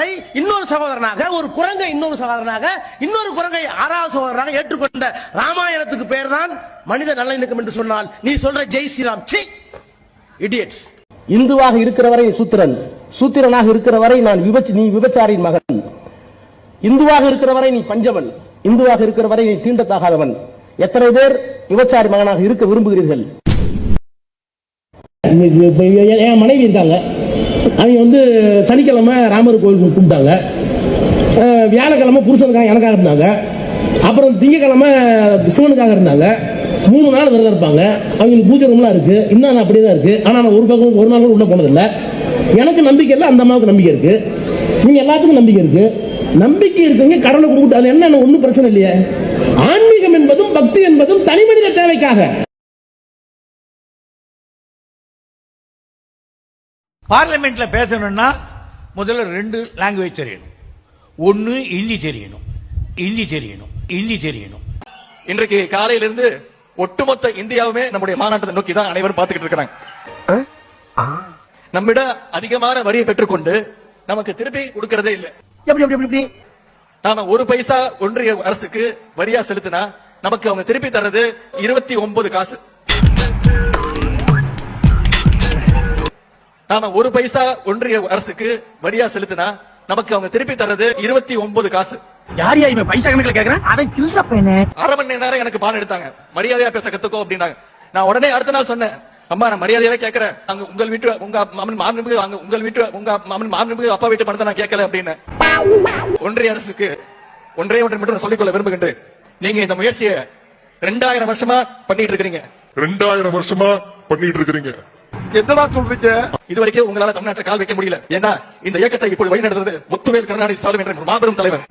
ராமரை இன்னொரு சகோதரனாக ஒரு குரங்கை இன்னொரு சகோதரனாக இன்னொரு குரங்கை ஆறாவது சகோதரனாக ஏற்றுக்கொண்ட ராமாயணத்துக்கு பேர் தான் மனித நல்லிணக்கம் என்று சொன்னால் நீ சொல்ற ஜெய் ஸ்ரீராம். சி இடியட் இந்துவாக இருக்கிற வரை சூத்திரன் சூத்திரனாக இருக்கிற வரை நான் விபச்சி நீ விபச்சாரியின் மகன். இந்துவாக இருக்கிற வரை நீ பஞ்சவன் இந்துவாக இருக்கிற வரை நீ தீண்டத்தகாதவன். எத்தனை பேர் விபச்சாரி மகனாக இருக்க விரும்புகிறீர்கள்? என் மனைவி இருக்காங்க அவங்க வந்து சனிக்கிழமை ராமர் கோயில் கும்பிட்டாங்க. வியாழக்கிழமை புருஷனுக்காக எனக்காக இருந்தாங்க. அப்புறம் திங்கக்கிழமை சிவனுக்காக இருந்தாங்க. மூணு நாள் விரதம் இருப்பாங்க. அவங்களுக்கு பூஜை ரூம்லாம் இருக்குது இன்னும் அப்படியே தான் இருக்குது ஆனால் நான் ஒரு பக்கம் ஒரு நாள் கூட உள்ள போனதில்லை. எனக்கு நம்பிக்கை இல்லை. அந்த அம்மாவுக்கு நம்பிக்கை இருக்குது நீங்கள் எல்லாத்துக்கும் நம்பிக்கை இருக்குது நம்பிக்கை இருக்குங்க. கடலை கும்பிட்டு அது என்ன ஒன்றும் பிரச்சனை இல்லையே. ஆன்மீகம் என்பதும் பக்தி என்பதும் தனி மனித தேவைக்காக. பார்லிமெண்ட்ல பேசணும்னா முதல்ல ரெண்டு லாங்குவேஜ் தெரியணும். ஒன்னு ஹிந்தி தெரியணும். ஹிந்தி தெரியணும். ஹிந்தி தெரியணும். இன்றைக்கு காலையிலிருந்து ஒட்டுமொத்த இந்தியாவுமே நம்முடைய மாநாட்டத்தை நோக்கி தான் அனைவரும் பார்த்துக்கிட்டு இருக்கிறாங்க. நம்மிட அதிகமான வரியை பெற்றுக்கொண்டு நமக்கு திருப்பி கொடுக்கறதே இல்லை. எப்படி எப்படி எப்படி? நாம ஒரு பைசா ஒன்றிய அரசுக்கு வரியா செலுத்தினா நமக்கு அவங்க திருப்பி தர்றது இருபத்தி ஒன்பது காசு. நாம ஒரு பைசா ஒன்றிய அரசுக்கு வரியா செலுத்தினா நமக்கு அவங்க திருப்பி தர்றது இருபத்தி ஒன்பது காசு. யார் இவன் பைசா கணக்கில் கேட்கிறேன் அதை சில்லற பையனே. அரை மணி நேரம் எனக்கு பாடம் எடுத்தாங்க. மரியாதையா பேச கத்துக்கோ அப்படின்னாங்க. நான் உடனே அடுத்த நாள் சொன்னேன் அம்மா நான் மரியாதையாவே கேட்கறேன் அங்க உங்கள் வீட்டு உங்க மாமன் மாமனுக்கு அங்க உங்கள் வீட்டு உங்க மாமன் மாமனுக்கு அப்பா வீட்டு பணத்தை நான் கேட்கல அப்படின்னு ஒன்றிய அரசுக்கு ஒன்றே ஒன்றை மட்டும் நான் சொல்லிக்கொள்ள விரும்புகின்றேன். நீங்க இந்த முயற்சியை ரெண்டாயிரம் வருஷமா பண்ணிட்டு இருக்கிறீங்க. ரெண்டாயிரம் வருஷமா பண்ணிட்டு இருக்கிறீங்க. என்னடா சொல்றீங்க? இது வரைக்கும் உங்களால தமிழ்நாட்டை கால் வைக்க முடியல. ஏன்னா இந்த இயக்கத்தை இப்போது வழிநடத்துறது முத்துவேல் கருணாநிதி ஸ்டாலின் என்ற ஒரு மாபெரும் தலைவர்.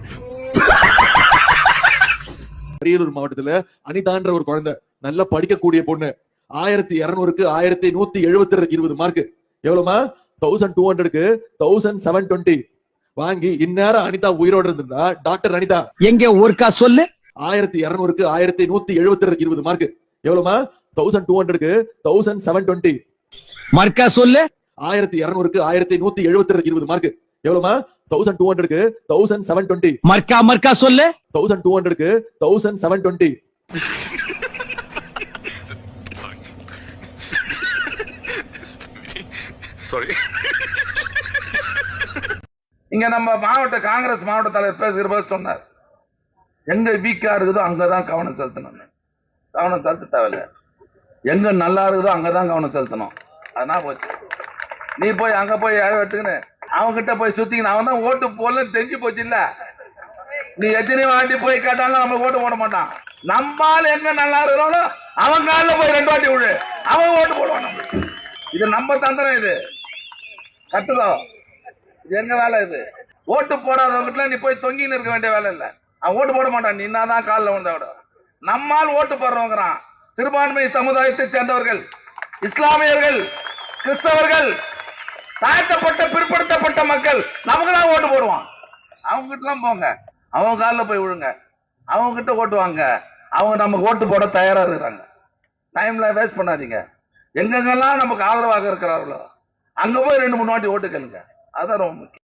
அரியலூர் மாவட்டத்துல அனிதான்ற ஒரு குழந்தை நல்லா படிக்கக்கூடிய பொண்ணு. ஆயிரத்தி இருநூறுக்கு ஆயிரத்தி நூத்தி எழுபத்தி இருபது மார்க் எவ்வளவுமா? தௌசண்ட் டூ ஹண்ட்ரடுக்கு தௌசண்ட் செவன் டுவெண்ட்டி வாங்கி இந்நேரம் அனிதா உயிரோடு இருந்திருந்தா டாக்டர் அனிதா. எங்க ஒருக்கா சொல்லு. ஆயிரத்தி இருநூறுக்கு ஆயிரத்தி நூத்தி எழுபத்தி இருபது மார்க் எவ்வளவுமா? தௌசண்ட் டூ ஹண்ட்ரடுக்கு தௌசண்ட் செவன் டுவெண்ட்டி மர்க்கா சொல்லு. ஆயிரத்தி இருநூறுக்கு ஆயிரத்தி நூத்தி எழுபத்தி இருபது மார்க் எவ்வளவுமா? தௌசண்ட் டூ ஹண்ட்ரடுக்கு தௌசண்ட் செவன் டுவெண்ட்டி மர்க்கா மர்க்கா சொல்லு. தௌசண்ட் டூ ஹண்ட்ரடுக்கு தௌசண்ட் செவன் டுவெண்ட்டி இங்க நம்ம மாவட்ட காங்கிரஸ் மாவட்ட தலைவர் பேசுகிற போது சொன்னார். எங்க வீக்கா இருக்குதோ அங்கதான் கவனம் செலுத்தணும். கவனம் செலுத்த தேவையில்ல. எங்க நல்லா இருக்குதோ அங்கதான் கவனம் செலுத்தணும். அதனால போச்சு. நீ போய் அங்க போய் எடுத்துக்கின்னு அவங்க கிட்ட போய் சுத்திக்கின்னு அவன் தான் ஓட்டு போடலன்னு தெரிஞ்சு போச்சு இல்ல நீ எத்தனை வாட்டி போய் கேட்டாலும் நம்ம ஓட்டு போட மாட்டான். நம்மால் எங்க நல்லா இருக்கிறானோ அவன் காலில் போய் ரெண்டு வாட்டி விழு அவன் ஓட்டு போடுவான் நம்ம இது நம்ம தந்திரம் இது. கட்டுதோ இது எங்க வேலை இது? ஓட்டு போடாதவங்கிட்ட நீ போய் தொங்கின்னு இருக்க வேண்டிய வேலை இல்லை. அவன் ஓட்டு போட மாட்டான். நீ தான் காலில் விழுந்த விட நம்மால் ஓட்டு போடுறவங்கிறான் சிறுபான்மை சமுதாயத்தை சேர்ந்தவர்கள் இஸ்லாமியர்கள் கிறிஸ்தவர்கள் தாழ்த்தப்பட்ட பிற்படுத்தப்பட்ட மக்கள் நமக்கு தான் ஓட்டு போடுவான். அவங்க கிட்டலாம் போங்க. அவங்க காலில் போய் விழுங்க. அவங்க கிட்ட ஓட்டு வாங்க. அவங்க நமக்கு ஓட்டு போட தயாராக இருக்கிறாங்க. டைம்ல வேஸ்ட் பண்ணாதீங்க. எங்கெங்கெல்லாம் நமக்கு ஆதரவாக இருக்கிறார்களோ அங்க போய் ரெண்டு மூணு வாட்டி ஓட்டு கேளுங்க. அதுதான் ரொம்ப முக்கியம்.